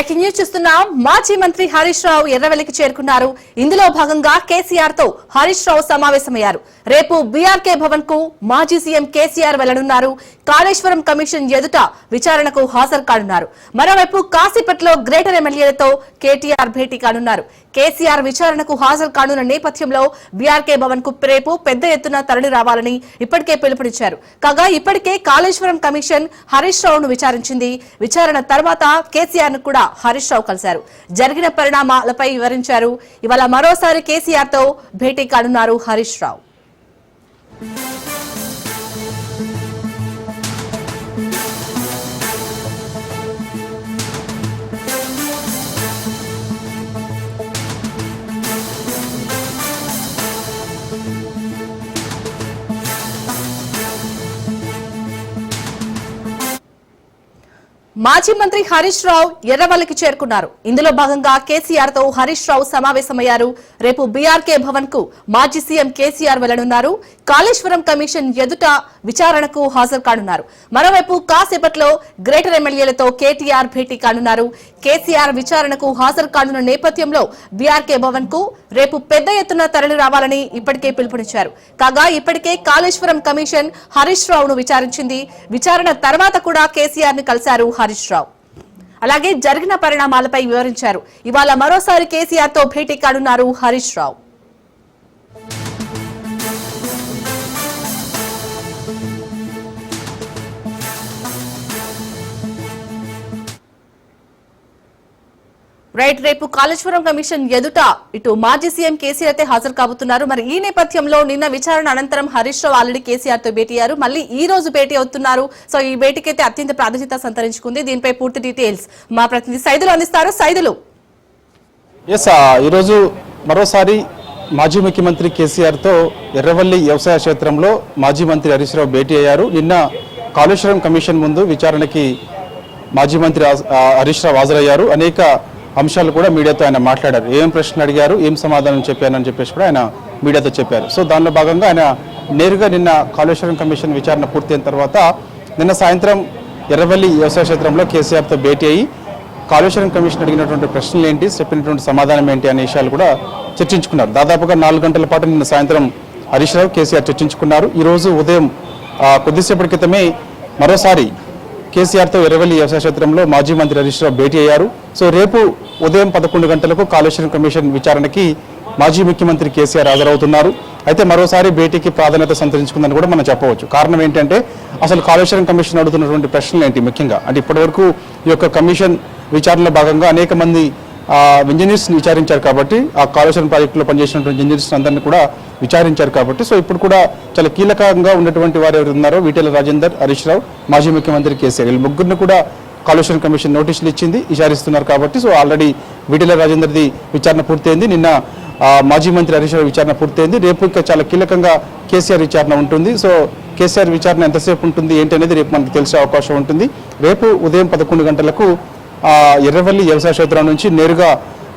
Breaking news చూస్తున్నాం. మాజీ మంత్రి హరీష్ రావు ఎర్రవెల్లికి చేరుకున్నారు. ఇందులో భాగంగా కేసీఆర్తో హరీష్ రావు సమావేశమయ్యారు. రేపు బీఆర్కే భవన్కు మాజీ సీఎం కేసీఆర్ వెళ్ళనున్నారు. కాళేశ్వరం కమిషన్ ఎదుట విచారణకు హాజరు కానున్నారు. మరోవైపు కాశీపట్లో గ్రేటర్ ఎమ్మెల్యేలతో కేటీఆర్ భేటీ కానున్నారు. కేసీఆర్ విచారణకు హాజరు కానున్న నేపథ్యంలో బీఆర్కే భవన్కు రేపు పెద్ద ఎత్తున తరలి రావాలని ఇప్పటికే పిలుపునిచ్చారు. కాగా ఇప్పటికే కాళేశ్వరం కమిషన్ హరీష్ రావును విచారించింది. విచారణ తర్వాత కేసీఆర్ను కూడా హరీష్ రావు కలిశారు. జరిగిన పరిణామాలపై వివరించారు. ఇవాళ మరోసారి కేసీఆర్తో భేటీ కానున్నారు హరీష్ రావు. మాజీ మంత్రి హరీష్ రావు ఎర్రవల్లికి చేరుకున్నారు. ఇందులో భాగంగా కేసీఆర్తో హరీష్ రావు సమావేశమయ్యారు. రేపు బీఆర్కే భవన్కు మాజీ సీఎం కేసీఆర్ వెళ్ళనున్నారు. కాళేశ్వరం కమిషన్ ఎదుట విచారణకు హాజరు కానున్నారు. మరోవైపు కాసేపట్లో గ్రేటర్ ఎమ్మెల్యేలతో కేటీఆర్ భేటీ కానున్నారు. కేసీఆర్ విచారణకు హాజరు కానున్న నేపథ్యంలో బీఆర్కే భవన్కు రేపు పెద్ద ఎత్తున తరలి రావాలని ఇప్పటికే పిలుపునిచ్చారు. కాగా ఇప్పటికే కాళేశ్వరం కమిషన్ హరీష్ రావును విచారించింది. విచారణ తర్వాత కూడా కేసీఆర్ని కలిశారు హరీష్ రావు. అలాగే జరిగిన పరిణామాలపై వివరించారు. ఇవాళ మరోసారి కేసీఆర్తో భేటీ కానున్నారు హరీష్ రావు. రైట్ రేపు కాళేశ్వరం కమిషన్ ఎదుట ఇటు మాజీ సీఎం కేసీఆర్ అయితే హాజరు కాబోతున్నారు. మరి ఈ నేపథ్యంలో నిన్న విచారణ అనంతరం హరీష్ రావు ఆల్రెడీ కేసీఆర్తో భేటీ అయ్యారు. మళ్ళీ ఈ రోజు భేటీ అవుతున్నారు. సో ఈ భేటీకి అయితే అత్యంత ప్రాధాన్యత సంతరించుకుంది. దీనిపై పూర్తి డీటెయిల్స్ మా ప్రతినిధి సైదులు అందిస్తారు. సైదులు. ఎస్ ఈరోజు మరోసారి మాజీ ముఖ్యమంత్రి కేసీఆర్తో ఎర్రవల్లి వ్యవసాయ క్షేత్రంలో మాజీ మంత్రి హరీష్ రావు భేటీ అయ్యారు. నిన్న కాళేశ్వరం కమిషన్ ముందు విచారణకి మాజీ మంత్రి హరీష్ రావు హాజరయ్యారు. అనేక అంశాలు కూడా మీడియాతో ఆయన మాట్లాడారు. ఏం ప్రశ్న అడిగారు ఏం సమాధానం చెప్పారని చెప్పేసి కూడా ఆయన మీడియాతో చెప్పారు. సో దానిలో భాగంగా ఆయన నేరుగా నిన్న కాళేశ్వరం కమిషన్ విచారణ పూర్తయిన తర్వాత నిన్న సాయంత్రం ఎర్రవల్లి వ్యవసాయ క్షేత్రంలో కేసీఆర్తో భేటీ అయ్యి కాళేశ్వరం కమిషన్ అడిగినటువంటి ప్రశ్నలు ఏంటి చెప్పినటువంటి సమాధానం ఏంటి అనే విషయాలు కూడా చర్చించుకున్నారు. దాదాపుగా నాలుగు గంటల పాటు నిన్న సాయంత్రం హరీష్ రావు కేసీఆర్ చర్చించుకున్నారు. ఈరోజు ఉదయం కొద్దిసేపటి క్రితమే మరోసారి కేసీఆర్తో ఎర్రవల్లి వ్యవసాయ క్షేత్రంలో మాజీ మంత్రి హరీష్ రావు భేటీ అయ్యారు. సో రేపు ఉదయం పదకొండు గంటలకు కాళేశ్వరం కమిషన్ విచారణకి మాజీ ముఖ్యమంత్రి కేసీఆర్ హాజరవుతున్నారు. అయితే మరోసారి భేటీకి ప్రాధాన్యత సంతరించుకుందని కూడా మనం చెప్పవచ్చు. కారణం ఏంటంటే అసలు కాళేశ్వరం కమిషన్ అడుగుతున్నటువంటి ప్రశ్నలు ఏంటి ముఖ్యంగా? అంటే ఇప్పటివరకు ఈ యొక్క కమిషన్ విచారణలో భాగంగా అనేక మంది ఇంజనీర్స్ విచారించారు కాబట్టి ఆ కాళేశ్వరం ప్రాజెక్టులో పనిచేసినటువంటి ఇంజనీర్స్ అందరినీ కూడా విచారించారు కాబట్టి. సో ఇప్పుడు కూడా చాలా కీలకంగా ఉన్నటువంటి వారు ఎవరు ఉన్నారో వీటెల రాజేందర్ హరీష్ రావు మాజీ ముఖ్యమంత్రి కేసీఆర్. వీళ్ళు ముగ్గురిని కూడా కాళేశ్వరం కమిషన్ నోటీసులు ఇచ్చింది విచారిస్తున్నారు కాబట్టి. సో ఆల్రెడీ వీటిల రాజేందర్ది విచారణ పూర్తయింది. నిన్న మాజీ మంత్రి హరీష్ రావు విచారణ పూర్తయింది. రేపు ఇంకా చాలా కీలకంగా కేసీఆర్ విచారణ ఉంటుంది. సో కేసీఆర్ విచారణ ఎంతసేపు ఉంటుంది ఏంటి అనేది రేపు మనకు తెలిసే అవకాశం ఉంటుంది. రేపు ఉదయం పదకొండు గంటలకు ఎర్రవల్లి వ్యవసాయ క్షేత్రం నుంచి నేరుగా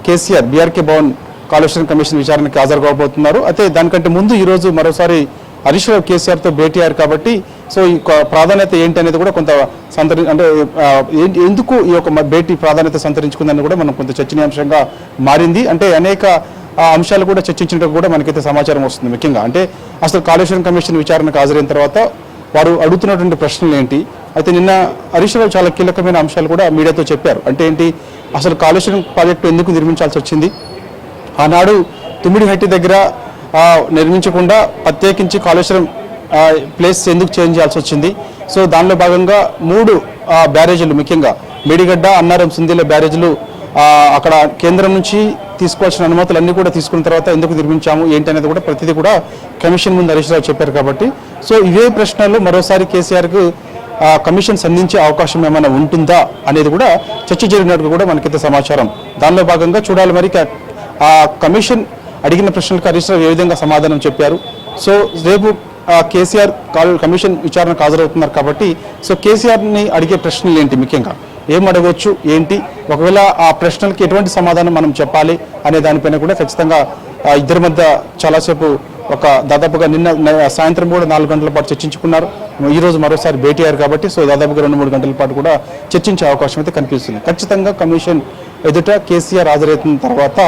కేసీఆర్ బీఆర్కే భవన్ కాలుష్యం కమిషన్ విచారణకి హాజరు కాబోతున్నారు అయితే దానికంటే ముందు ఈరోజు మరోసారి హరీష్ రావు కేసీఆర్తో భేటీ అయ్యారు కాబట్టి సో ఈ ప్రాధాన్యత ఏంటి అనేది కూడా కొంత సంతరి అంటే ఏంటి ఎందుకు ఈ యొక్క భేటీ ప్రాధాన్యత సంతరించుకుందని కూడా మనం కొంత చర్చనీయాంశంగా మారింది. అంటే అనేక అంశాలు కూడా చర్చించినట్టు కూడా మనకైతే సమాచారం వస్తుంది ముఖ్యంగా. అంటే అసలు కాలుష్యం కమిషన్ విచారణకు హాజరైన తర్వాత వారు అడుగుతున్నటువంటి ప్రశ్నలు ఏంటి? అయితే నిన్న హరీష్ రావు చాలా కీలకమైన అంశాలు కూడా మీడియాతో చెప్పారు. అంటే ఏంటి? అసలు కాళేశ్వరం ప్రాజెక్టు ఎందుకు నిర్మించాల్సి వచ్చింది? ఆనాడు తుమ్మిడిహట్టి దగ్గర నిర్మించకుండా ప్రత్యేకించి కాళేశ్వరం ప్లేస్ ఎందుకు చేంజ్ చేయాల్సి వచ్చింది? సో దానిలో భాగంగా మూడు బ్యారేజీలు ముఖ్యంగా మేడిగడ్డ అన్నారం సుందీల బ్యారేజీలు అక్కడ కేంద్రం నుంచి తీసుకోవాల్సిన అనుమతులు అన్నీ కూడా తీసుకున్న తర్వాత ఎందుకు నిర్మించాము ఏంటి అనేది కూడా ప్రతిదీ కూడా కమిషన్ ముందు హరీష్ రావు చెప్పారు కాబట్టి. సో ఇవే ప్రశ్నలు మరోసారి కేసీఆర్కు కమిషన్ సంధించే అవకాశం ఏమైనా ఉంటుందా అనేది కూడా చర్చ జరిగినట్టు కూడా మనకైతే సమాచారం. దానిలో భాగంగా చూడాలి మరి ఆ కమిషన్ అడిగిన ప్రశ్నలకు హరీష్ రావు ఏ విధంగా సమాధానం చెప్పారు. సో రేపు కేసీఆర్ కాల్- కమిషన్ విచారణకు హాజరవుతున్నారు కాబట్టి సో కేసీఆర్ని అడిగే ప్రశ్నలు ఏంటి ముఖ్యంగా? ఏం అడగవచ్చు ఏంటి? ఒకవేళ ఆ ప్రశ్నలకి ఎటువంటి సమాధానం మనం చెప్పాలి అనే దానిపైన కూడా ఖచ్చితంగా ఇద్దరి మధ్య చాలాసేపు ఒక దాదాపుగా నిన్న సాయంత్రం కూడా నాలుగు గంటల పాటు చర్చించుకున్నారు. ఈ రోజు మరోసారి భేటీ అయ్యారు కాబట్టి సో దాదాపుగా రెండు మూడు గంటల పాటు కూడా చర్చించే అవకాశం అయితే కనిపిస్తుంది. ఖచ్చితంగా కమిషన్ ఎదుట కేసీఆర్ హాజరైన తర్వాత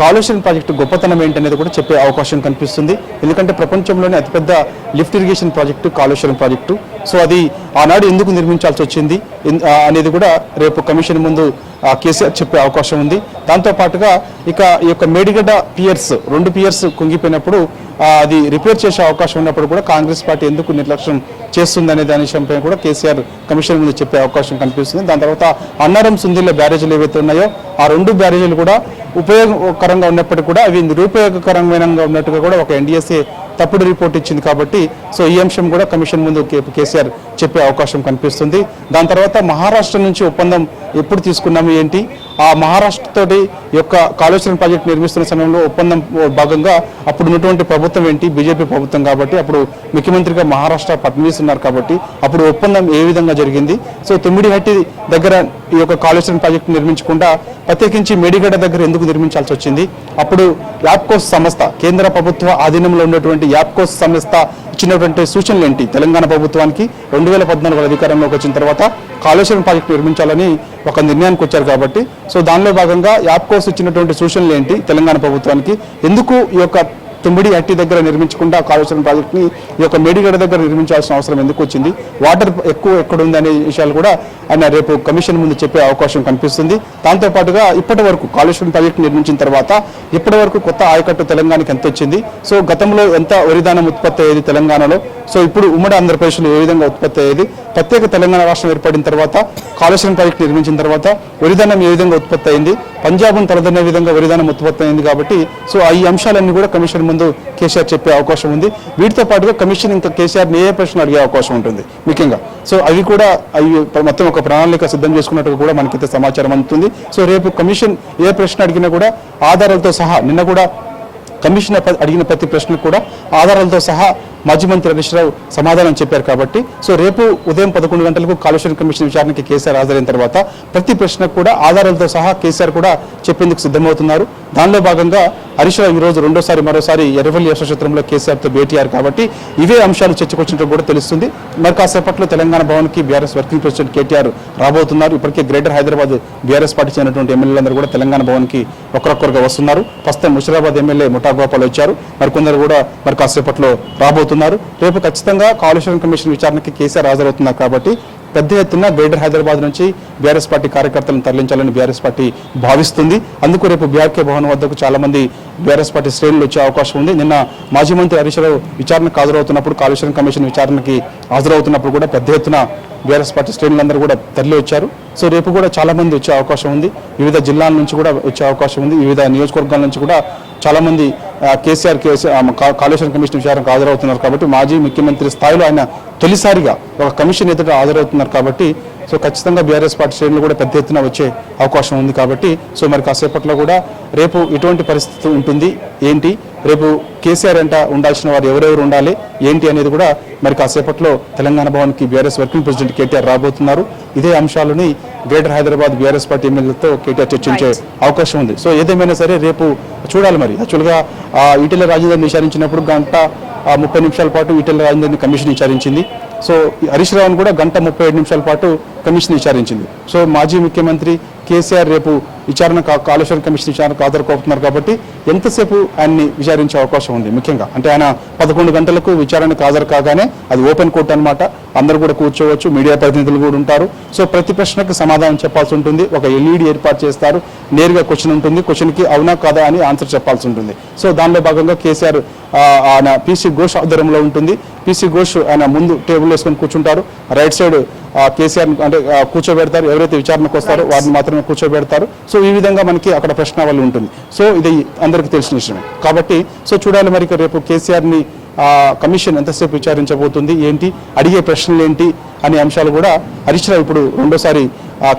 కాళేశ్వరం ప్రాజెక్టు గొప్పతనం ఏంటనేది కూడా చెప్పే అవకాశం కనిపిస్తుంది. ఎందుకంటే ప్రపంచంలోనే అతిపెద్ద lift irrigation project Kaleshwaram project. So అది ఆనాడు ఎందుకు నిర్మించాల్సి వచ్చింది అనేది కూడా రేపు కమిషన్ ముందు కేసీఆర్ చెప్పే అవకాశం ఉంది. దాంతో పాటుగా ఇక ఈ యొక్క మేడిగడ్డ పియర్స్ రెండు పియర్స్ కుంగిపోయినప్పుడు అది రిపేర్ చేసే అవకాశం ఉన్నప్పుడు కూడా కాంగ్రెస్ పార్టీ ఎందుకు నిర్లక్ష్యం చేస్తుంది దాని విషయంపై కూడా కేసీఆర్ కమిషన్ ముందు చెప్పే అవకాశం కనిపిస్తుంది. దాని తర్వాత అన్నారం సుందిల్ల బ్యారేజీలు ఏవైతే ఉన్నాయో ఆ రెండు బ్యారేజీలు కూడా ఉపయోగకరంగా ఉన్నప్పటికీ కూడా అవి నిరుపయోగకరమైన ఉన్నట్టుగా కూడా ఒక ఎన్డీఎస్ఏ తప్పుడు రిపోర్ట్ ఇచ్చింది కాబట్టి సో ఈ అంశం కూడా కమిషన్ ముందు కేసీఆర్ చెప్పే అవకాశం కనిపిస్తుంది. దాని తర్వాత మహారాష్ట్ర నుంచి ఒప్పందం ఎప్పుడు తీసుకున్నాము ఏంటి? ఆ మహారాష్ట్రతోటి యొక్క కాళేశ్వరం ప్రాజెక్ట్ నిర్మిస్తున్న సమయంలో ఒప్పందం భాగంగా అప్పుడు ఉన్నటువంటి ప్రభుత్వం ఏంటి? బీజేపీ ప్రభుత్వం కాబట్టి అప్పుడు ముఖ్యమంత్రిగా మహారాష్ట్ర ఫడ్నవీస్ ఉన్నారు కాబట్టి అప్పుడు ఒప్పందం ఏ విధంగా జరిగింది? సో తొమ్మిడిహట్టి దగ్గర ఈ యొక్క కాళేశ్వరం ప్రాజెక్టు నిర్మించకుండా ప్రత్యేకించి మేడిగడ్డ దగ్గర ఎందుకు నిర్మించాల్సి వచ్చింది? అప్పుడు యాప్కోస్ సంస్థ కేంద్ర ప్రభుత్వ ఆధీనంలో ఉన్నటువంటి యాప్కోస్ సంస్థ ఇచ్చినటువంటి సూచనలు ఏంటి? తెలంగాణ ప్రభుత్వానికి రెండు వేల పద్నాలుగు అధికారంలోకి వచ్చిన తర్వాత కాళేశ్వరం ప్రాజెక్టు నిర్మించాలని ఒక నిర్ణయానికి వచ్చారు కాబట్టి సో దానిలో భాగంగా యాప్కోస్ ఇచ్చినటువంటి సూచనలు ఏంటి? తెలంగాణ ప్రభుత్వానికి ఎందుకు ఈ యొక్క తుమ్మిడి హట్టి దగ్గర నిర్మించకుండా కాళేశ్వరం ప్రాజెక్ట్ని ఈ యొక్క మేడిగడ్డ దగ్గర నిర్మించాల్సిన అవసరం ఎందుకు వచ్చింది? వాటర్ ఎక్కువ ఎక్కడ ఉంది అనే విషయాలు కూడా ఆయన రేపు కమిషన్ ముందు చెప్పే అవకాశం కనిపిస్తుంది. దాంతో పాటుగా ఇప్పటి వరకు కాళేశ్వరం ప్రాజెక్టు నిర్మించిన తర్వాత ఇప్పటి వరకు కొత్త ఆయకట్టు తెలంగాణకి ఎంత వచ్చింది? సో గతంలో ఎంత వరిధానం ఉత్పత్తి అయ్యేది తెలంగాణలో? సో ఇప్పుడు ఉమ్మడి ఆంధ్రప్రదేశ్లో ఏ విధంగా ఉత్పత్తి అయ్యేది? ప్రత్యేక తెలంగాణ రాష్ట్రం ఏర్పడిన తర్వాత కాళేశ్వరం ప్రాజెక్టు నిర్మించిన తర్వాత వరిధానం ఏ విధంగా ఉత్పత్తి అయింది? పంజాబ్ను తలదన్నే విధంగా వరిధానం ఉత్పత్తి అయింది కాబట్టి సో ఈ అంశాలన్నీ కూడా కమిషన్ ముందు కేసీఆర్ చెప్పే అవకాశం ఉంది. వీటితో పాటుగా కమిషన్ ఇంకా కేసీఆర్ని ఏ ప్రశ్న అడిగే అవకాశం ఉంటుంది? ముఖ్యంగా. సో అవి కూడా అవి మొత్తం ఒక ప్రణాళిక సిద్ధం చేసుకున్నట్టు కూడా మనకైతే సమాచారం అందుతుంది. సో రేపు కమిషన్ ఏ ప్రశ్న అడిగినా కూడా ఆధారాలతో సహా నిన్న కూడా కమిషన్ అడిగిన ప్రతి ప్రశ్నకు కూడా ఆధారాలతో సహా మాజీ మంత్రి హరీష్ రావు సమాధానం చెప్పారు కాబట్టి. సో రేపు ఉదయం పదకొండు గంటలకు కాలుష్యం కమిషన్ విచారణకి కేసీఆర్ హాజరైన తర్వాత ప్రతి ప్రశ్నకు కూడా ఆధారాలతో సహా కేసీఆర్ కూడా చెప్పేందుకు సిద్ధమవుతున్నారు. దానిలో భాగంగా హరీష్ రావు ఈ రోజు రెండోసారి మరోసారి ఎర్రవల్లి యశక్షేత్రంలో కేసీఆర్తో భేటీ కాబట్టి ఇవే అంశాలు చర్చకొచ్చినట్టు కూడా తెలుస్తుంది. మరి కాసేపట్లో తెలంగాణ భవన్కి బీఆర్ఎస్ వర్కింగ్ ప్రెసిడెంట్ కేటీఆర్ రాబోతున్నారు. ఇప్పటికే గ్రేటర్ హైదరాబాద్ బీఆర్ఎస్ పార్టీ చెందినటువంటి ఎమ్మెల్యేలందరూ కూడా తెలంగాణ భవన్కి ఒకరొక్కరుగా వస్తున్నారు. ప్రస్తుతం ముషిరాబాద్ ఎమ్మెల్యే ముఠా గోపాల్ వచ్చారు మరికొందరు కూడా మరి కాసేపట్లో రాబోతున్నారు. రేపు ఖచ్చితంగా కాలుష్యం కమిషన్ విచారణకి కేసీఆర్ హాజరవుతున్నారు కాబట్టి పెద్ద ఎత్తున గ్రేటర్ హైదరాబాద్ నుంచి బీఆర్ఎస్ పార్టీ కార్యకర్తలను తరలించాలని బీఆర్ఎస్ పార్టీ భావిస్తుంది. అందుకు రేపు బీఆర్కే భవన్ వద్దకు చాలా మంది బీఆర్ఎస్ పార్టీ శ్రేణులు వచ్చే అవకాశం ఉంది. నిన్న మాజీ మంత్రి హరీష్ రావు విచారణకు హాజరవుతున్నప్పుడు కాలుష్యం కమిషన్ విచారణకి హాజరవుతున్నప్పుడు కూడా పెద్ద ఎత్తున బీఆర్ఎస్ పార్టీ శ్రేణులందరూ కూడా తరలి వచ్చారు. సో రేపు కూడా చాలా మంది వచ్చే అవకాశం ఉంది. వివిధ జిల్లాల నుంచి కూడా వచ్చే అవకాశం ఉంది. వివిధ నియోజకవర్గాల నుంచి కూడా చాలా మంది కేసీఆర్ కాళేశ్వరం కమిషన్ విచారణకు హాజరవుతున్నారు కాబట్టి మాజీ ముఖ్యమంత్రి స్థాయిలో ఆయన తొలిసారిగా ఒక కమిషన్ ఎదుట హాజరవుతున్నారు కాబట్టి సో ఖచ్చితంగా బీఆర్ఎస్ పార్టీ శ్రేణులు కూడా పెద్ద ఎత్తున వచ్చే అవకాశం ఉంది కాబట్టి సో మరి కాసేపట్లో కూడా రేపు ఎటువంటి పరిస్థితి ఉంటుంది. ఏంటి? రేపు కేసీఆర్ అంట ఉండాల్సిన వారు ఎవరెవరు ఉండాలి? ఏంటి అనేది కూడా మరి కాసేపట్లో తెలంగాణ భవన్కి బీఆర్ఎస్ వర్కింగ్ ప్రెసిడెంట్ కేటీఆర్ రాబోతున్నారు. ఇదే అంశాలని గ్రేటర్ హైదరాబాద్ బీఆర్ఎస్ పార్టీ ఎమ్మెల్యేలతో కేటీఆర్ చర్చించే అవకాశం ఉంది. సో ఏదేమైనా సరే రేపు చూడాలి మరి. యాక్చువల్గా ఆ ఈటెల రాజేందర్ని విచారించినప్పుడు గంట ముప్పై నిమిషాల పాటు ఈటెల రాజేందర్ని కమిషన్ విచారించింది. సో హరీష్ రావును కూడా గంట ముప్పై ఏడు నిమిషాల పాటు కమిషన్ విచారించింది. సో మాజీ ముఖ్యమంత్రి కేసీఆర్ రేపు విచారణ కా- కాళేశ్వరం కమిషన్ విచారణకు హాజరుకోతున్నారు కాబట్టి ఎంతసేపు ఆయన్ని విచారించే అవకాశం ఉంది ముఖ్యంగా. అంటే ఆయన పదకొండు గంటలకు విచారణకు హాజరు కాగానే అది ఓపెన్ కోర్ట్ అన్నమాట. అందరూ కూడా కూర్చోవచ్చు మీడియా ప్రతినిధులు కూడా ఉంటారు. సో ప్రతి ప్రశ్నకు సమాధానం చెప్పాల్సి ఉంటుంది. ఒక ఎల్ఈడి ఏర్పాటు చేస్తారు. నేరుగా క్వశ్చన్ ఉంటుంది. క్వశ్చన్కి అవునా కాదా అని ఆన్సర్ చెప్పాల్సి ఉంటుంది. సో దానిలో భాగంగా కేసీఆర్ ఆయన పీసీ ఘోష్ ఆధ్వర్యంలో ఉంటుంది. పీసీ ఘోష్ ఆయన ముందు టేబుల్ వేసుకొని కూర్చుంటారు. రైట్ సైడ్ కేసీఆర్ అంటే కూర్చోబెడతారు. ఎవరైతే విచారణకు వస్తారో వారిని మాత్రమే కూర్చోబెడతారు. సో ఈ విధంగా మనకి అక్కడ ప్రశ్నావళి ఉంటుంది. సో ఇది అందరికీ తెలిసిన విషయమే. కాబట్టి సో చూడాలి మరి రేపు కేసీఆర్ని ఆ, కమిషన్ ఎంతసేపు విచారించబోతుంది ఏంటి అడిగే ప్రశ్నలు ఏంటి అనే అంశాలు కూడా హరీష్ రావు ఇప్పుడు రెండోసారి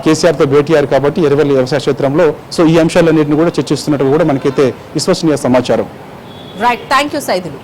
కేసీఆర్తో భేటీ అయ్యారు కాబట్టి ఎరవల్లి వ్యవసాయ క్షేత్రంలో. సో ఈ అంశాలన్నింటినీ కూడా చర్చిస్తున్నట్టు కూడా మనకైతే విశ్వసనీయ సమాచారం. రైట్ థ్యాంక్ యూ సైదులు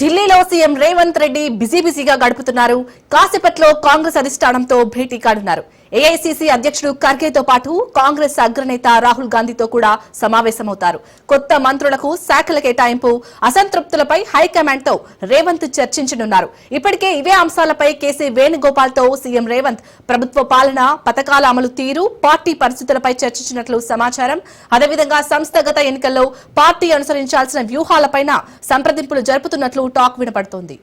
ఢిల్లీలో సీఎం రేవంత్ రెడ్డి బిజీ బిజీగా గడుపుతున్నారు. కాసేపట్లో కాంగ్రెస్ అధిష్టానంతో భేటీ కానున్నారు. ఏఐసీసీ అధ్యక్షుడు ఖర్గేతో పాటు కాంగ్రెస్ అగ్రనేత రాహుల్ గాంధీతో కూడా సమావేశమవుతారు. కొత్త మంత్రులకు శాఖల కేటాయింపు అసంతృప్తులపై హైకమాండ్తో రేవంత్ చర్చించనున్నారు. ఇప్పటికే ఇవే అంశాలపై కేసీ వేణుగోపాల్తో సీఎం రేవంత్ ప్రభుత్వ పాలన పథకాల అమలు తీరు పార్టీ పరిస్థితులపై చర్చించినట్లు సమాచారం. అదేవిధంగా సంస్థాగత ఎన్నికల్లో పార్టీ అనుసరించాల్సిన వ్యూహాలపైన సంప్రదింపులు జరుపుతున్నట్లు టాక్ వినపడుతోంది.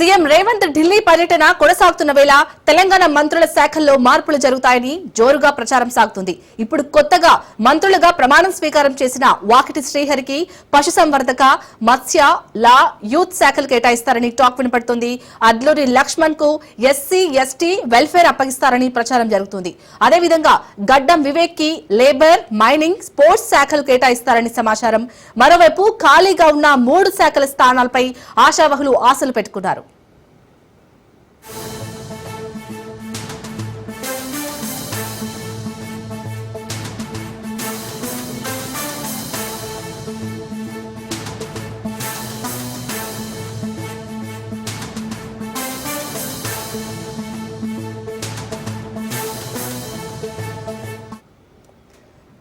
సీఎం రేవంత్ ఢిల్లీ పర్యటన కొనసాగుతున్న వేళ తెలంగాణ మంత్రుల శాఖల్లో మార్పులు జరుగుతాయని జోరుగా ప్రచారం సాగుతుంది. ఇప్పుడు కొత్తగా మంత్రులుగా ప్రమాణం స్వీకారం చేసిన వాకిటి శ్రీహరికి పశుసంవర్ధక మత్స్య లా యూత్ శాఖలు కేటాయిస్తారని టాక్ వినపడుతుంది. అడ్లూరి లక్ష్మణ్కు ఎస్సీ ఎస్టీ వెల్ఫేర్ అప్పగిస్తారని ప్రచారం జరుగుతుంది. అదేవిధంగా గడ్డం వివేక్కి లేబర్ మైనింగ్ స్పోర్ట్స్ శాఖలు కేటాయిస్తారని సమాచారం. మరోవైపు ఖాళీగా ఉన్న మూడు శాఖల స్థానాలపై ఆశావహులు ఆశలు పెట్టుకున్నారు.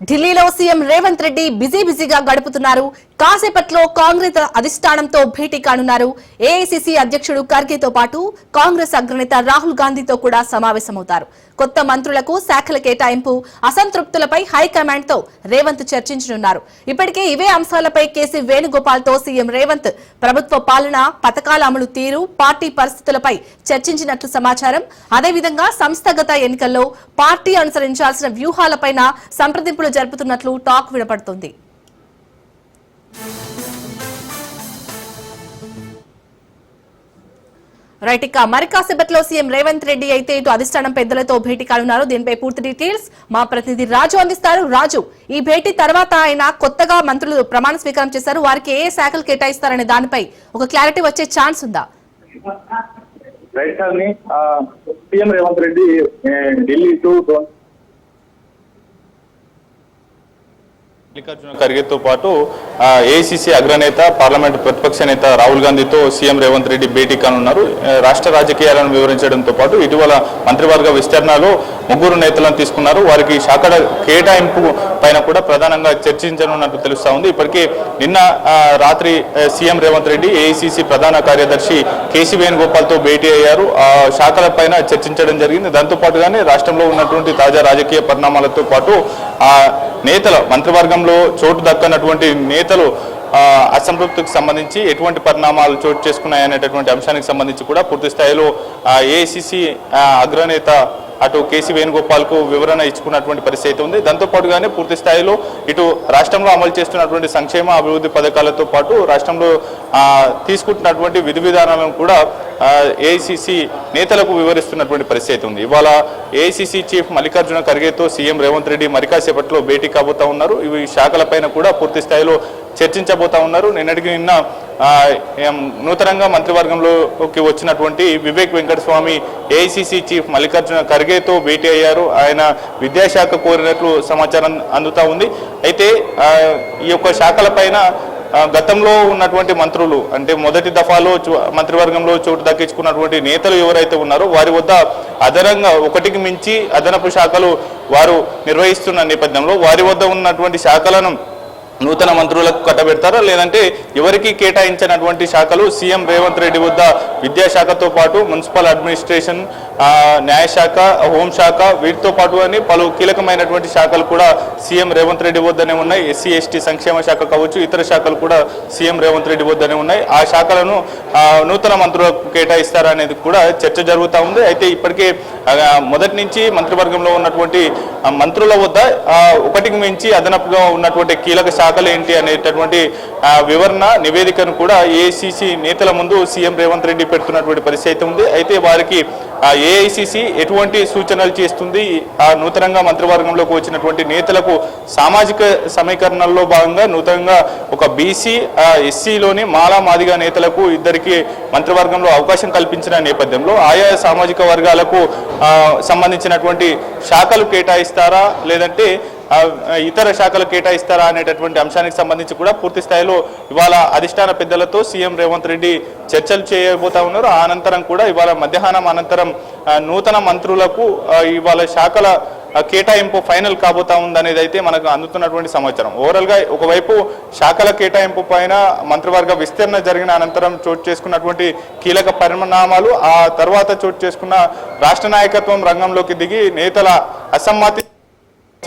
ఢిల్లీలో సీఎం రేవంత్ రెడ్డి బిజీ బిజీగా గడుపుతున్నారు. కాసేపట్లో కాంగ్రెస్ అధిష్టానంతో భేటీ కానున్నారు. ఏఐసీసీ అధ్యక్షుడు ఖర్గేతో పాటు కాంగ్రెస్ అగ్రనేత రాహుల్ గాంధీతో కూడా సమావేశమవుతారు. కొత్త మంత్రులకు శాఖల కేటాయింపు అసంతృప్తులపై హైకమాండ్తో రేవంత్ చర్చించనున్నారు. ఇప్పటికే ఇవే అంశాలపై కేసీ వేణుగోపాల్తో సీఎం రేవంత్ ప్రభుత్వ పాలన పథకాల అమలు తీరు పార్టీ పరిస్థితులపై చర్చించినట్లు సమాచారం. అదేవిధంగా సంస్థాగత ఎన్నికల్లో పార్టీ అనుసరించాల్సిన వ్యూహాలపైన సంప్రదింపులు జరుపుతున్నట్లు టాక్ వినపడుతోంది. రైట్ ఇక మరి కాసేపట్లో సీఎం రేవంత్ రెడ్డి అయితే ఇటు అధిష్టానం పెద్దలతో భేటీ కానున్నారు. దీనిపై పూర్తి డీటెయిల్స్ మా ప్రతినిధి రాజు అందిస్తారు. రాజు ఈ భేటీ తర్వాత ఆయన కొత్తగా మంత్రులు ప్రమాణ స్వీకారం చేశారు. వారికి ఏ శాఖలు కేటాయిస్తారనే దానిపై ఒక క్లారిటీ వచ్చే ఛాన్స్ ఉందా? సీఎం రేవంత్ రెడ్డి ఢిల్లీ టు మల్లికార్జున ఖర్గేతో పాటు ఏఐసిసి అగ్రనేత పార్లమెంట్ ప్రతిపక్ష నేత రాహుల్ గాంధీతో సీఎం రేవంత్ రెడ్డి భేటీ కానున్నారు. రాష్ట్ర రాజకీయాలను వివరించడంతో పాటు ఇటీవల మంత్రివర్గ విస్తరణలో ముగ్గురు నేతలను తీసుకున్నారు. వారికి శాఖల కేటాయింపు పైన కూడా ప్రధానంగా చర్చించనున్నట్టు తెలుస్తా ఉంది. ఇప్పటికే నిన్న రాత్రి సీఎం రేవంత్ రెడ్డి ఏఐసిసి ప్రధాన కార్యదర్శి కేసీ వేణుగోపాల్తో భేటీ అయ్యారు. ఆ శాఖల పైన చర్చించడం జరిగింది. దాంతో పాటుగానే రాష్ట్రంలో ఉన్నటువంటి తాజా రాజకీయ పరిణామాలతో పాటు ఆ నేతల మంత్రివర్గంలో చోటు దక్కనటువంటి నేతలు అసంతృప్తికి సంబంధించి ఎటువంటి పరిణామాలు చోటు చేసుకున్నాయనేటటువంటి అంశానికి సంబంధించి కూడా పూర్తి స్థాయిలో ఏఐసిసి అగ్రనేత అటు కేసీ వేణుగోపాల్కు వివరణ ఇచ్చుకున్నటువంటి పరిస్థితి ఉంది. దాంతోపాటుగానే పూర్తి స్థాయిలో ఇటు రాష్ట్రంలో అమలు చేస్తున్నటువంటి సంక్షేమ అభివృద్ధి పథకాలతో పాటు రాష్ట్రంలో తీసుకుంటున్నటువంటి విధి విధానాలను కూడా ఏఐసిసి నేతలకు వివరిస్తున్నటువంటి పరిస్థితి అయితే ఉంది. ఇవాళ ఏఐసిసి చీఫ్ మల్లికార్జున ఖర్గేతో సీఎం రేవంత్ రెడ్డి మరికాసేపట్లో భేటీ కాబోతా ఉన్నారు. ఇవి శాఖలపైన కూడా పూర్తి స్థాయిలో చర్చించబోతా ఉన్నారు. నిన్నటికి నిన్న నూతనంగా మంత్రివర్గంలోకి వచ్చినటువంటి వివేక్ వెంకటస్వామి ఏఐసిసి చీఫ్ మల్లికార్జున ఖర్గేతో భేటీ అయ్యారు. ఆయన విద్యాశాఖ కోరినట్లు సమాచారం అందుతా ఉంది. అయితే ఈ యొక్క శాఖలపైన పైన గతంలో ఉన్నటువంటి మంత్రులు అంటే మొదటి దఫాలో మంత్రివర్గంలో చోటు దక్కించుకున్నటువంటి నేతలు ఎవరైతే ఉన్నారో వారి వద్ద అదనంగా ఒకటికి మించి అదనపు శాఖలు వారు నిర్వహిస్తున్న నేపథ్యంలో వారి వద్ద ఉన్నటువంటి శాఖలను నూతన మంత్రులకు కట్టబెడతారా? లేదంటే ఎవరికి కేటాయించినటువంటి శాఖలు సీఎం రేవంత్ రెడ్డి వద్ద విద్యాశాఖతో పాటు మున్సిపల్ అడ్మినిస్ట్రేషన్ న్యాయశాఖ హోంశాఖ వీటితో పాటు అని పలు కీలకమైనటువంటి శాఖలు కూడా సీఎం రేవంత్ రెడ్డి వద్దనే ఉన్నాయి. ఎస్సీ ఎస్టీ సంక్షేమ శాఖ కావచ్చు ఇతర శాఖలు కూడా సీఎం రేవంత్ రెడ్డి వద్దనే ఉన్నాయి. ఆ శాఖలను నూతన మంత్రులకు కేటాయిస్తారా అనేది కూడా చర్చ జరుగుతూ ఉంది. అయితే ఇప్పటికే మొదటి నుంచి మంత్రివర్గంలో ఉన్నటువంటి మంత్రుల వద్ద ఒకటికి మించి అదనపుగా ఉన్నటువంటి కీలక శాఖలు ఏంటి అనేటటువంటి వివరణ నివేదికను కూడా ఏసీసీ నేతల ముందు సీఎం రేవంత్ రెడ్డి పెడుతున్నటువంటి పరిస్థితి ఉంది. అయితే వారికి ఏ ఏఐసిసి ఎటువంటి సూచనలు చేస్తుంది? ఆ నూతనంగా మంత్రివర్గంలోకి వచ్చినటువంటి నేతలకు సామాజిక సమీకరణల్లో భాగంగా నూతనంగా ఒక బీసీ ఎస్సీలోని మాలా మాదిగా నేతలకు ఇద్దరికి మంత్రివర్గంలో అవకాశం కల్పించిన నేపథ్యంలో ఆయా సామాజిక వర్గాలకు సంబంధించినటువంటి శాఖలు కేటాయిస్తారా? లేదంటే ఇతర శాఖలు కేటాయిస్తారా అనేటటువంటి అంశానికి సంబంధించి కూడా పూర్తి స్థాయిలో ఇవాళ అధిష్టాన పెద్దలతో సీఎం రేవంత్ రెడ్డి చర్చలు చేయబోతా ఉన్నారు. ఆ అనంతరం కూడా ఇవాళ మధ్యాహ్నం అనంతరం నూతన మంత్రులకు ఇవాళ శాఖల కేటాయింపు ఫైనల్ కాబోతా ఉందనేది అయితే మనకు అందుతున్నటువంటి సమాచారం. ఓవరాల్గా ఒకవైపు శాఖల కేటాయింపు పైన మంత్రివర్గ విస్తరణ జరిగిన అనంతరం చోటు చేసుకున్నటువంటి కీలక పరిణామాలు ఆ తర్వాత చోటు చేసుకున్న రాష్ట్ర నాయకత్వం రంగంలోకి దిగి నేతల అసమ్మతి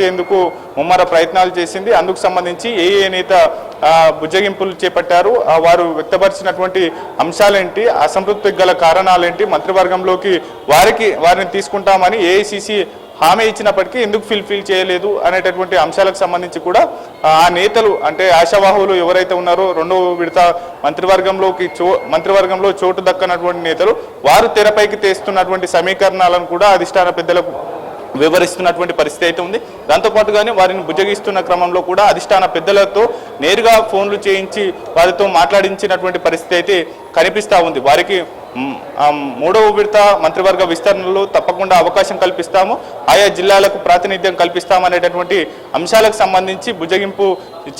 చేందుకు ముమ్మర ప్రయత్నాలు చేసింది. అందుకు సంబంధించి ఏ ఏ నేత బుజ్జగింపులు చేపట్టారు. వారు వ్యక్తపరిచినటువంటి అంశాలేంటి అసంతృప్తికి గల కారణాలేంటి మంత్రివర్గంలోకి వారికి వారిని తీసుకుంటామని ఏఐసిసి హామీ ఇచ్చినప్పటికీ ఎందుకు ఫిల్ఫిల్ చేయలేదు అనేటటువంటి అంశాలకు సంబంధించి కూడా ఆ నేతలు అంటే ఆశావాహులు ఎవరైతే ఉన్నారో రెండవ విడత మంత్రివర్గంలోకి చో మంత్రివర్గంలో చోటు దక్కనటువంటి నేతలు వారు తెరపైకి తెస్తున్నటువంటి సమీకరణాలను కూడా అధిష్టాన పెద్దలకు వివరిస్తున్నటువంటి పరిస్థితి అయితే ఉంది. దాంతోపాటుగానే వారిని బుజ్జగిస్తున్న క్రమంలో కూడా అధిష్టాన పెద్దలతో నేరుగా ఫోన్లు చేయించి వారితో మాట్లాడించినటువంటి పరిస్థితి అయితే కనిపిస్తూ ఉంది. వారికి మూడవ విడత మంత్రివర్గ విస్తరణలో తప్పకుండా అవకాశం కల్పిస్తాము. ఆయా జిల్లాలకు ప్రాతినిధ్యం కల్పిస్తామనేటటువంటి అంశాలకు సంబంధించి భుజగింపు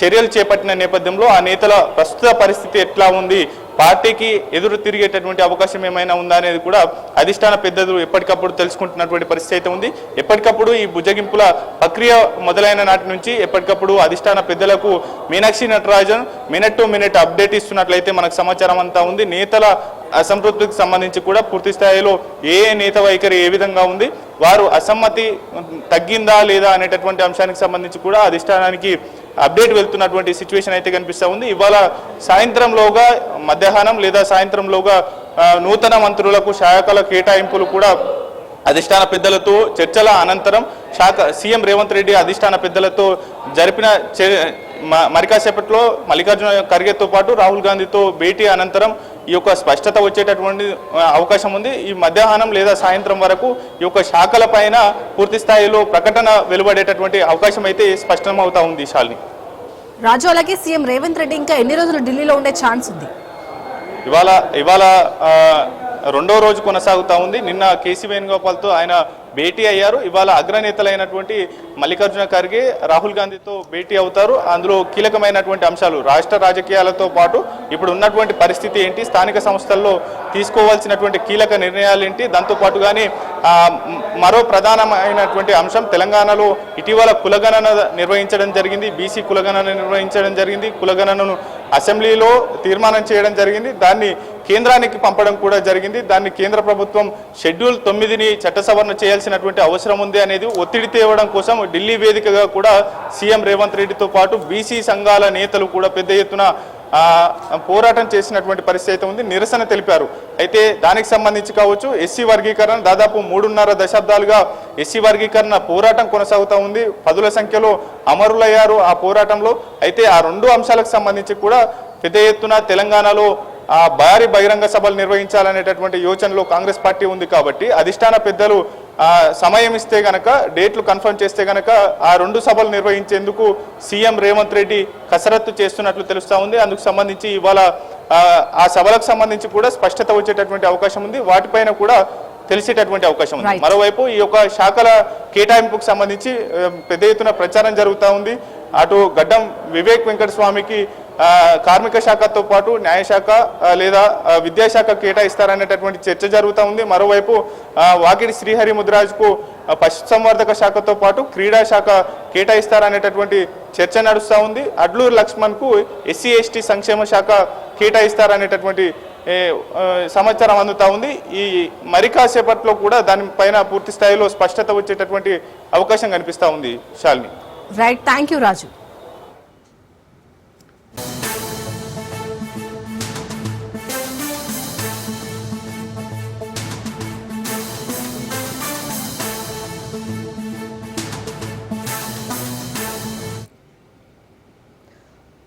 చర్యలు చేపట్టిన నేపథ్యంలో ఆ నేతల ప్రస్తుత పరిస్థితి ఎట్లా ఉంది? పార్టీకి ఎదురు తిరిగేటటువంటి అవకాశం ఏమైనా ఉందా అనేది కూడా అధిష్టాన పెద్దలు ఎప్పటికప్పుడు తెలుసుకుంటున్నటువంటి పరిస్థితి అయితే ఉంది. ఎప్పటికప్పుడు ఈ భుజగింపుల ప్రక్రియ మొదలైన నాటి నుంచి ఎప్పటికప్పుడు అధిష్టాన పెద్దలకు Meenakshi Natarajan minute to minute update ఇస్తున్నట్లయితే మనకు సమాచారం అంతా ఉంది. నేతల అసంతృప్తికి సంబంధించి కూడా పూర్తి స్థాయిలో ఏ నేత వైఖరి ఏ విధంగా ఉంది వారు అసమ్మతి తగ్గిందా లేదా అనేటటువంటి అంశానికి సంబంధించి కూడా అధిష్టానానికి అప్డేట్ వెళ్తున్నటువంటి సిచ్యువేషన్ అయితే కనిపిస్తూ ఉంది. ఇవాళ సాయంత్రంలోగా మధ్యాహ్నం లేదా సాయంత్రంలోగా నూతన మంత్రులకు శాఖల కేటాయింపులు కూడా అధిష్టాన పెద్దలతో చర్చల అనంతరం శాఖ సీఎం రేవంత్ రెడ్డి అధిష్టాన పెద్దలతో జరిపిన చే- మ- మరి కాసేపట్లో మల్లికార్జున ఖర్గేతో పాటు రాహుల్ గాంధీతో భేటీ అనంతరం ఈ యొక్క స్పష్టత వచ్చేటటువంటి అవకాశం ఉంది. ఈ మధ్యాహ్నం లేదా సాయంత్రం వరకు ఈ యొక్క శాఖల పైన పూర్తి స్థాయిలో ప్రకటన వెలువడేటటువంటి అవకాశం అయితే స్పష్టమవుతా ఉంది శాలిని. రాజు అలాగే సీఎం రేవంత్ రెడ్డి ఇంకా ఎన్ని రోజులు ఢిల్లీలో ఉండే ఛాన్స్ ఉంది? ఇవాళ ఇవాళ రెండో రోజు కొనసాగుతా ఉంది. నిన్న కేసీ వేణుగోపాల్తో ఆయన భేటీ అయ్యారు. ఇవాళ అగ్రనేతలైనటువంటి మల్లికార్జున ఖర్గే రాహుల్ గాంధీతో భేటీ అవుతారు. అందులో కీలకమైనటువంటి అంశాలు రాష్ట్ర రాజకీయాలతో పాటు ఇప్పుడు ఉన్నటువంటి పరిస్థితి ఏంటి స్థానిక సంస్థల్లో తీసుకోవాల్సినటువంటి కీలక నిర్ణయాలు ఏంటి దాంతోపాటుగానే మరో ప్రధానమైనటువంటి అంశం తెలంగాణలో ఇటీవల కులగణన నిర్వహించడం జరిగింది. బీసీ కులగణన నిర్వహించడం జరిగింది. కులగణనను అసెంబ్లీలో తీర్మానం చేయడం జరిగింది. దాన్ని కేంద్రానికి పంపడం కూడా జరిగింది. దాన్ని కేంద్ర ప్రభుత్వం షెడ్యూల్ తొమ్మిదిని చట్ట సవరణ చేయాల్సినటువంటి అవసరం ఉంది అనేది ఒత్తిడి తేవడం కోసం ఢిల్లీ వేదికగా కూడా సీఎం రేవంత్ రెడ్డితో పాటు బీసీ సంఘాల నేతలు కూడా పెద్ద ఎత్తున పోరాటం చేసినటువంటి పరిస్థితి అయితే ఉంది. నిరసన తెలిపారు. అయితే దానికి సంబంధించి కావచ్చు ఎస్సీ వర్గీకరణ దాదాపు మూడున్నర దశాబ్దాలుగా ఎస్సీ వర్గీకరణ పోరాటం కొనసాగుతూ ఉంది. పదుల సంఖ్యలో అమరులయ్యారు ఆ పోరాటంలో. అయితే ఆ రెండు అంశాలకు సంబంధించి కూడా పెద్ద ఎత్తున తెలంగాణలో ఆ భారీ బహిరంగ సభలు నిర్వహించాలనేటటువంటి యోచనలో కాంగ్రెస్ పార్టీ ఉంది కాబట్టి అధిష్టాన పెద్దలు సమయం ఇస్తే గనక డేట్లు కన్ఫర్మ్ చేస్తే గనక ఆ రెండు సభలు నిర్వహించేందుకు సీఎం రేవంత్ రెడ్డి కసరత్తు చేస్తున్నట్లు తెలుస్తా ఉంది. అందుకు సంబంధించి ఇవాళ ఆ, సభలకు సంబంధించి కూడా స్పష్టత వచ్చేటటువంటి అవకాశం ఉంది. వాటిపైన కూడా తెలిసేటటువంటి అవకాశం ఉంది. మరోవైపు ఈ యొక్క శాఖల కేటాయింపుకు సంబంధించి పెద్ద ఎత్తున ప్రచారం జరుగుతూ ఉంది. అటు గడ్డం వివేక్ వెంకట స్వామికి ఆ, కార్మిక శాఖతో పాటు న్యాయశాఖ లేదా విద్యాశాఖ కేటాయిస్తారనేటటువంటి చర్చ జరుగుతూ ఉంది. మరోవైపు వాకిడి శ్రీహరి ముద్రాజ్కు పశుసంవర్ధక శాఖతో పాటు క్రీడా శాఖ కేటాయిస్తారనేటటువంటి చర్చ నడుస్తూ ఉంది. అడ్లూరు లక్ష్మణ్కు ఎస్సీ ఎస్టీ సంక్షేమ శాఖ కేటాయిస్తారనేటటువంటి సమాచారం అందుతా ఉంది. ఈ మరి కాసేపట్లో కూడా దానిపైన పూర్తి స్థాయిలో స్పష్టత వచ్చేటటువంటి అవకాశం కనిపిస్తూ ఉంది Shalini. Right thank you Raju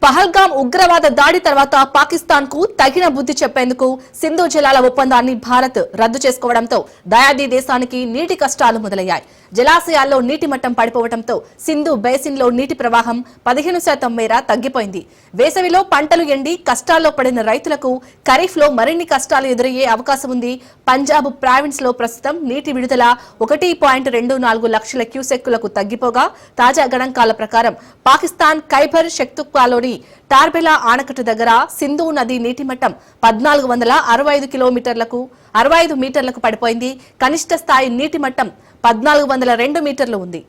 Pahalgam ఉగ్రవాద దాడి తర్వాత పాకిస్తాన్కు తగిన బుద్ధి చెప్పేందుకు సింధు జలాల ఒప్పందాన్ని భారత్ రద్దు చేసుకోవడంతో దయాది దేశానికి నీటి కష్టాలు మొదలయ్యాయి. జలాశయాల్లో నీటి మట్టం పడిపోవడంతో సింధు బేసిన్లో నీటి ప్రవాహం పదిహేను శాతం మేర తగ్గిపోయింది. వేసవిలో పంటలు ఎండి కష్టాల్లో పడిన రైతులకు ఖరీఫ్లో మరిన్ని కష్టాలు ఎదురయ్యే అవకాశం ఉంది. పంజాబ్ ప్రావిన్స్లో ప్రస్తుతం నీటి విడుదల ఒకటి పాయింట్ రెండు నాలుగు లక్షల క్యూసెక్కులకు తగ్గిపోగా తాజా గణాంకాల ప్రకారం పాకిస్తాన్ ఖైబర్ శక్తుక్వాలోని టార్బెలా ఆనకట్ట దగ్గర సింధు నది నీటి మట్టం పద్నాలుగు వందల అరవై ఐదు కిలోమీటర్లకు అరవై ఐదు మీటర్లకు పడిపోయింది. కనిష్ట స్థాయి నీటి మట్టం పద్నాలుగు వందల రెండు మీటర్లు ఉంది.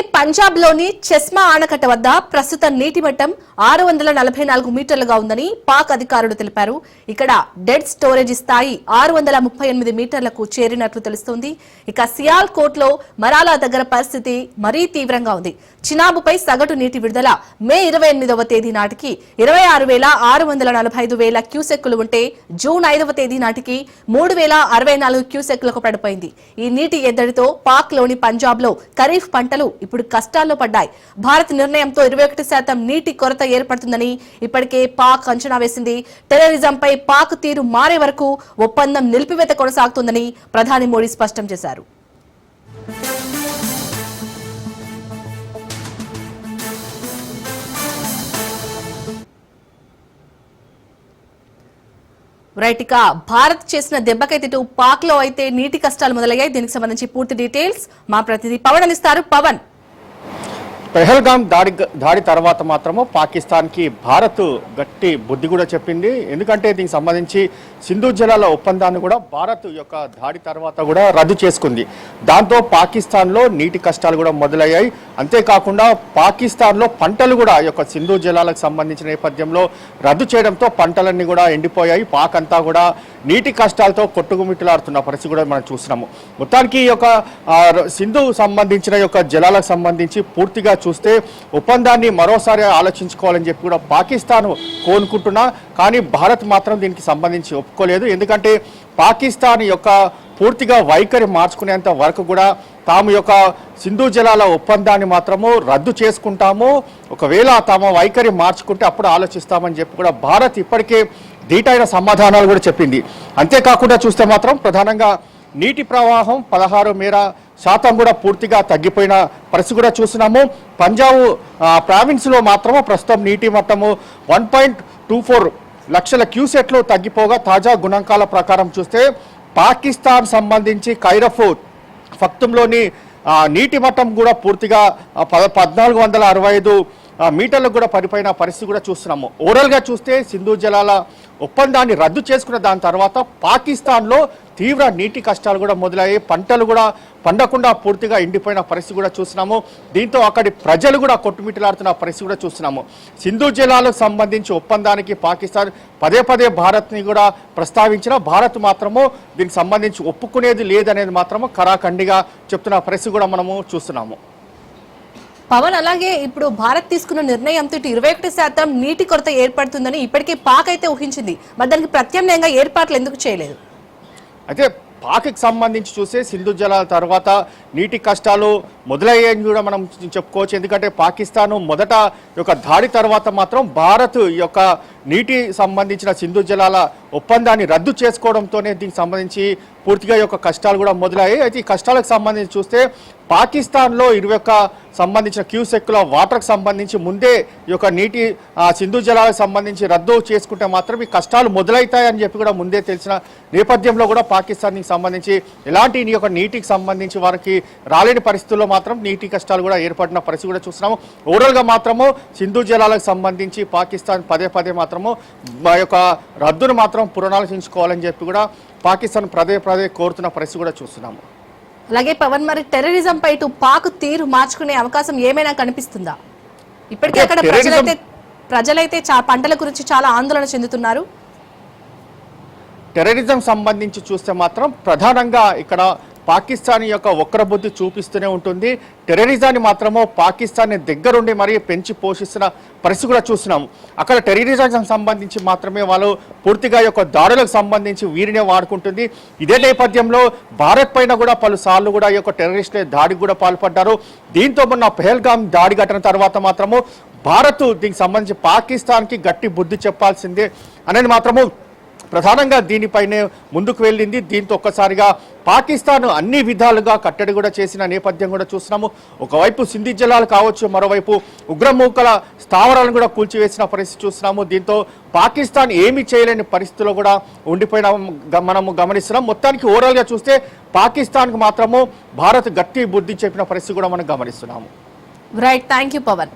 tip పంజాబ్లోని పంజాబ్లోని చెస్మా ఆనకట్ట వద్ద ప్రస్తుత నీటి మట్టం ఆరు వందల నలభై నాలుగు మీటర్లుగా ఉందని పాక్ అధికారులు తెలిపారు. ఇక్కడ డెడ్ స్టోరేజ్ స్థాయి ఆరు వందల ముప్పై ఎనిమిది మీటర్లకు చేరినట్లు తెలుస్తోంది. ఇక సియాల్ కోట్లో మరాలా దగ్గర పరిస్థితి మరీ తీవ్రంగా ఉంది. చినాబుపై సగటు నీటి విడుదల మే ఇరవై ఎనిమిదవ తేదీ నాటికి ఇరవై ఆరు వేల ఆరు వందల నలభై ఐదు వేల క్యూసెక్కులు ఉంటే జూన్ ఐదవ తేదీ నాటికి మూడు వేల అరవై నాలుగు క్యూసెక్లకు పడిపోయింది. ఈ నీటి ఎద్దడితో పాక్లోని ఖరీఫ్ పంటలు ఇప్పుడు కష్టాల్లో పడ్డాయి. భారత్ నిర్ణయంతో ఇరవై ఒకటి శాతం నీటి కొరత ఏర్పడుతుందని ఇప్పటికే పాక్ అంచనా వేసింది. టెర్రరిజంపై పాక్ తీరు మారే వరకు ఒప్పందం నిలిపివేత కొనసాగుతుందని ప్రధాని మోడీ స్పష్టం చేశారు. రైట్ ఇక భారత్ చేసిన దెబ్బకైతే ఇటు పాక్లో అయితే నీటి కష్టాలు మొదలయ్యాయి. దీనికి సంబంధించి పూర్తి డీటెయిల్స్ మా ప్రతినిధి పవన్ అందిస్తారు. పవన్ పెహల్గాం దాడి దాడి తర్వాత మాత్రము పాకిస్తాన్కి భారత్ గట్టి బుద్ధి కూడా చెప్పింది. ఎందుకంటే దీనికి సంబంధించి సింధు జలాల ఒప్పందాన్ని కూడా భారత్ యొక్క దాడి తర్వాత కూడా రద్దు చేసుకుంది. దాంతో పాకిస్తాన్లో నీటి కష్టాలు కూడా మొదలయ్యాయి. అంతేకాకుండా పాకిస్తాన్లో పంటలు కూడా ఈ యొక్క సింధు జలాలకు సంబంధించిన నేపథ్యంలో రద్దు చేయడంతో పంటలన్నీ కూడా ఎండిపోయాయి. పాక్ అంతా కూడా నీటి కష్టాలతో కొట్టుకుమిట్టులాడుతున్న పరిస్థితి కూడా మనం చూస్తున్నాము. మొత్తానికి ఈ యొక్క సింధు సంబంధించిన యొక్క జలాలకు సంబంధించి పూర్తిగా చూస్తే ఒప్పందాన్ని మరోసారి ఆలోచించుకోవాలని చెప్పి కూడా పాకిస్తాన్ కోరుకుంటున్నా. కానీ భారత్ మాత్రం దీనికి సంబంధించి చెప్పుకోలేదు. ఎందుకంటే పాకిస్తాన్ యొక్క పూర్తిగా వైఖరి మార్చుకునేంత వరకు కూడా తాము యొక్క సింధు జలాల ఒప్పందాన్ని మాత్రము రద్దు చేసుకుంటాము. ఒకవేళ తాము వైఖరి మార్చుకుంటే అప్పుడు ఆలోచిస్తామని చెప్పి కూడా భారత్ ఇప్పటికే ధీటైన సమాధానాలు కూడా చెప్పింది. అంతేకాకుండా చూస్తే మాత్రం ప్రధానంగా నీటి ప్రవాహం పదహారు మేర శాతం కూడా పూర్తిగా తగ్గిపోయిన పరిస్థితి కూడా చూస్తున్నాము. పంజాబ్ ప్రావిన్స్లో మాత్రము ప్రస్తుతం నీటి మట్టము వన్ పాయింట్ టూ ఫోర్ లక్షల క్యూసెట్లు తగ్గిపోగా తాజా గుణాంకాల ప్రకారం చూస్తే పాకిస్తాన్ సంబంధించి కైరఫ్ ఫక్తంలోని నీటి మట్టం కూడా పూర్తిగా పద్నాలుగు వందల అరవై ఐదు మీటర్లకు కూడా పడిపోయిన పరిస్థితి కూడా చూస్తున్నాము. ఓవరాల్గా చూస్తే సింధు జలాల ఒప్పందాన్ని రద్దు చేసుకున్న దాని తర్వాత పాకిస్తాన్లో తీవ్ర నీటి కష్టాలు కూడా మొదలయ్యాయి పంటలు కూడా పండకుండా పూర్తిగా ఎండిపోయిన పరిస్థితి కూడా చూస్తున్నాము. దీంతో అక్కడి ప్రజలు కూడా కొట్టుమిట్టలాడుతున్న పరిస్థితి కూడా చూస్తున్నాము. సింధు జలాలకు సంబంధించి ఒప్పందానికి పాకిస్తాన్ పదే పదే భారత్ని కూడా ప్రస్తావించిన భారత్ మాత్రము దీనికి సంబంధించి ఒప్పుకునేది లేదనేది మాత్రము కరాఖండిగా చెప్తున్న పరిస్థితి కూడా మనము చూస్తున్నాము. పవన్ అలాగే ఇప్పుడు భారత్ తీసుకున్న నిర్ణయంతో తోటి ఇరవై ఒకటి శాతం నీటి కొరత ఏర్పడుతుందని ఇప్పటికే పాక్ అయితే ఊహించింది. మరి దానికి ప్రత్యామ్నాయంగా ఏర్పాట్లు ఎందుకు చేయలేదు? అయితే పాక్కి సంబంధించి చూస్తే సింధు జలాల తర్వాత నీటి కష్టాలు మొదలయ్యాయని కూడా మనం చెప్పుకోవచ్చు. ఎందుకంటే పాకిస్తాన్ మొదట యొక్క దాడి తర్వాత మాత్రం భారత్ యొక్క నీటి సంబంధించిన సింధు జలాల ఒప్పందాన్ని రద్దు చేసుకోవడంతోనే దీనికి సంబంధించి పూర్తిగా యొక్క కష్టాలు కూడా మొదలయ్యాయి. అయితే ఈ కష్టాలకు సంబంధించి చూస్తే పాకిస్తాన్లో ఇరవై ఒక్క సంబంధించిన క్యూసెక్కుల వాటర్కి సంబంధించి ముందే ఈ యొక్క నీటి సింధు జలాలకు సంబంధించి రద్దు చేసుకుంటే మాత్రం ఈ కష్టాలు మొదలవుతాయని చెప్పి కూడా ముందే తెలిసిన నేపథ్యంలో కూడా పాకిస్తాన్కి సంబంధించి ఎలాంటి ఈ యొక్క నీటికి సంబంధించి వారికి రాలేని పరిస్థితుల్లో మాత్రం నీటి కష్టాలు కూడా ఏర్పడిన పరిస్థితి కూడా చూస్తున్నాము. ఓవరాల్గా మాత్రము సింధు జలాలకు సంబంధించి పాకిస్తాన్ పదే పదే మాత్రము యొక్క రద్దును మాత్రం పునరాలోచించుకోవాలని చెప్పి కూడా పాకిస్తాన్ పదే పదే కోరుతున్న పరిస్థితి కూడా చూస్తున్నాము. అలాగే పవన్ మరి టెర్రరిజం పై ఇటు పాక్ తీరు మార్చుకునే అవకాశం ఏమైనా కనిపిస్తుందా? ఇప్పటికే అక్కడ ప్రజలైతే ప్రజలైతే పంటల గురించి చాలా ఆందోళన చెందుతున్నారు. టెర్రరిజం సంబంధించి చూస్తే మాత్రం ప్రధానంగా ఇక్కడ పాకిస్తాన్ యొక్క వక్ర బుద్ధి చూపిస్తూనే ఉంటుంది. టెర్రరిజాన్ని మాత్రము పాకిస్తాన్ని దగ్గరుండి మరీ పెంచి పోషిస్తున్న పరిస్థితి కూడా చూస్తున్నాం అక్కడ టెర్రరిజం సంబంధించి మాత్రమే వాళ్ళు పూర్తిగా యొక్క దాడులకు సంబంధించి వీరినే వాడుకుంటుంది. ఇదే నేపథ్యంలో భారత్ పైన కూడా పలుసార్లు కూడా ఈ యొక్క టెర్రరిస్టులే దాడికి కూడా పాల్పడ్డారు. దీంతో మొన్న పెహల్గామ్ దాడి ఘటన తర్వాత మాత్రము భారత్ దీనికి సంబంధించి పాకిస్తాన్కి గట్టి బుద్ధి చెప్పాల్సిందే. అనేది మాత్రము ప్రధానంగా దీనిపైనే ముందుకు వెళ్ళింది. దీంతో ఒక్కసారిగా పాకిస్తాన్ అన్ని విధాలుగా కట్టడి కూడా చేసిన నేపథ్యం కూడా చూస్తున్నాము. ఒకవైపు సింధి జిల్లాలు కావచ్చు మరోవైపు ఉగ్రమూకల స్థావరాలను కూడా కూల్చివేసిన పరిస్థితి చూస్తున్నాము. దీంతో పాకిస్తాన్ ఏమీ చేయలేని పరిస్థితిలో కూడా ఉండిపోయిన మనము గమనిస్తున్నాం. మొత్తానికి ఓవరాల్గా చూస్తే పాకిస్తాన్కు మాత్రము భారత్ గట్టి బుద్ధి చెప్పిన పరిస్థితి కూడా మనం గమనిస్తున్నాము. Right thank you Pawan